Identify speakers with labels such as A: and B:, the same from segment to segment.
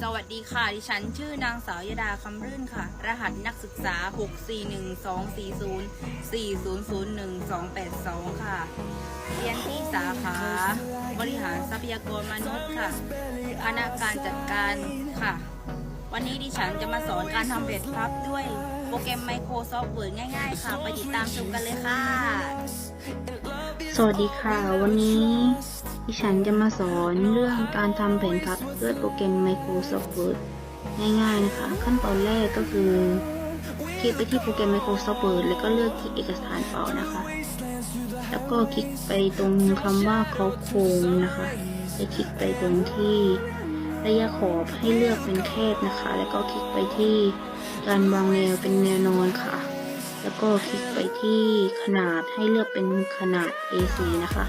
A: สวัสดีค่ะ ดิฉันชื่อนางสาวยดาคำรื่นค่ะ รหัสนักศึกษา 6412404001282 ค่ะ เรียนที่สาขา บริหารทรัพยากรมนุษย์ค่ะคณะการจัดการค่ะ วันนี้ดิฉันจะมาสอนการทำเพจพับด้วยโปรแกรม Microsoft Word ง่ายๆ ค่ะ ไปติดตามชมกันเลยค่ะ
B: สวัสดีค่ะ วันนี้ ดิฉันจะมาสอนเรื่องการทำแผนพับด้วยโปรแกรม Microsoft Word ง่ายๆนะคะ ขั้นตอนแรกก็คือ คลิกไปที่โปรแกรม Microsoft Word แล้วก็เลือกที่เอกสารเปล่านะคะ แล้วก็คลิกไปตรงคำว่าเขาโครงนะคะแล้วคลิกไปตรงที่ระยะขอบให้เลือกเป็นแคบนะคะ แล้วก็คลิกไปที่การวางแนวเป็นแนวนอนค่ะ แล้วก็คลิกไปที่ขนาดให้เลือกเป็นขนาด A4 นะคะ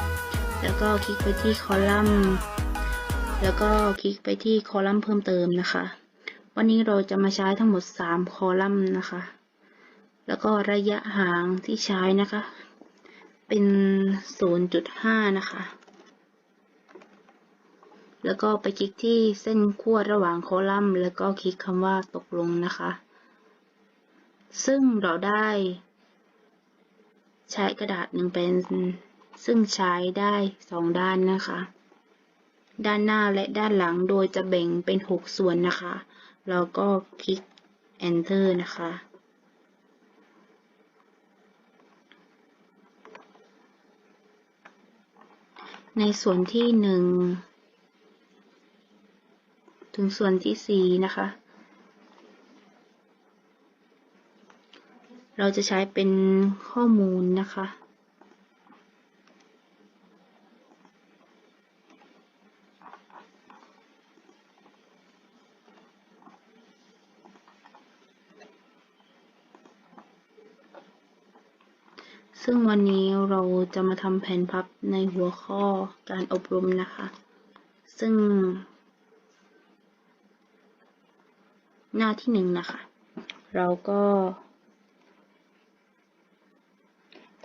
B: แล้วก็คลิกไปที่คอลัมน์ แล้วก็คลิกไปที่คอลัมน์เพิ่มเติมนะคะ วันนี้เราจะมาใช้ทั้งหมด 3 คอลัมน์นะคะ แล้วก็ระยะห่างที่ใช้นะคะ เป็น 0.5 นะคะ แล้วก็ไปคลิกที่เส้นขั้วระหว่างคอลัมน์ แล้วก็คลิกคำว่าตกลงนะคะ ซึ่งเราได้ใช้กระดาษหนึ่งเป็น ซึ่งใช้ได้สองด้านนะคะ ด้านหน้าและด้านหลังโดยจะแบ่งเป็นหกส่วนนะคะเราก็คลิก enter นะคะ ในส่วนที่หนึ่งถึงส่วนที่สี่นะคะเราจะใช้เป็นข้อมูลนะคะ ซึ่งวันนี้เราจะมาทำแผนพับในหัวข้อการอบรมนะคะ ซึ่ง หน้าที่หนึ่งนะคะ เราก็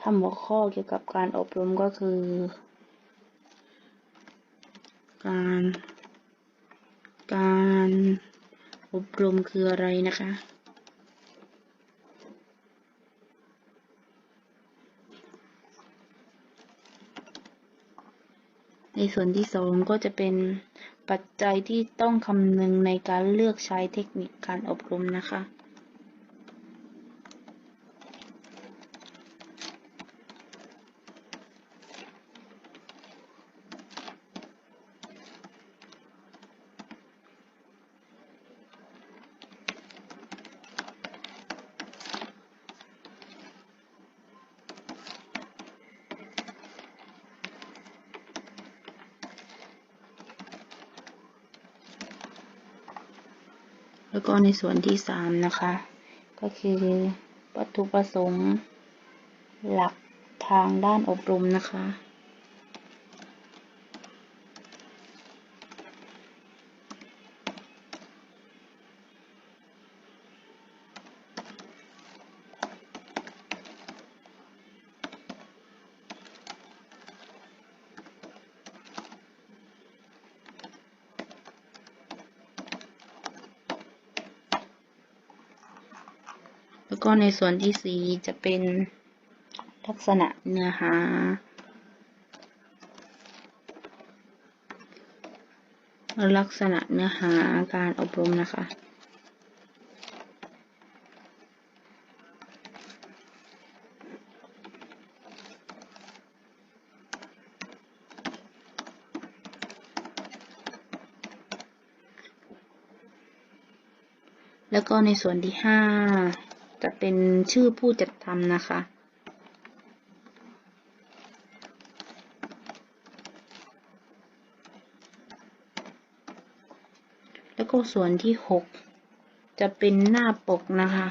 B: ทำหัวข้อเกี่ยวกับการอบรมก็คือ การ การอบรมคืออะไรนะคะ ในส่วนที่สองก็จะเป็นปัจจัยที่ต้องคำนึงในการเลือกใช้เทคนิคการอบรมนะคะ แล้วก็ในส่วนที่สามนะคะ ก็คือวัตถุประสงค์ หลักทางด้านอบรมนะคะ แล้วก็ในส่วนที่สี่จะเป็นลักษณะเนื้อหา ลักษณะเนื้อหาการอบรมนะคะแล้วก็ในส่วนที่ห้า จะเป็นชื่อผู้จัดทำนะคะ แล้วก็ส่วนที่หกจะเป็นหน้าปกนะคะ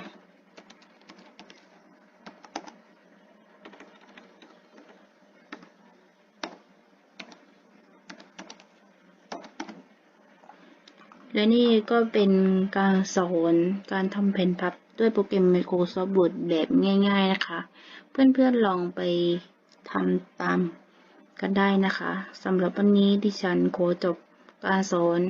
B: และนี่ก็เป็นการสอนการทำแผ่นพับ ด้วยโปรแกรม Microsoft Word แบบง่าย ๆนะคะ เพื่อนๆลองไปทำตามกันได้นะคะสำหรับวันนี้ดิฉันขอจบการสอน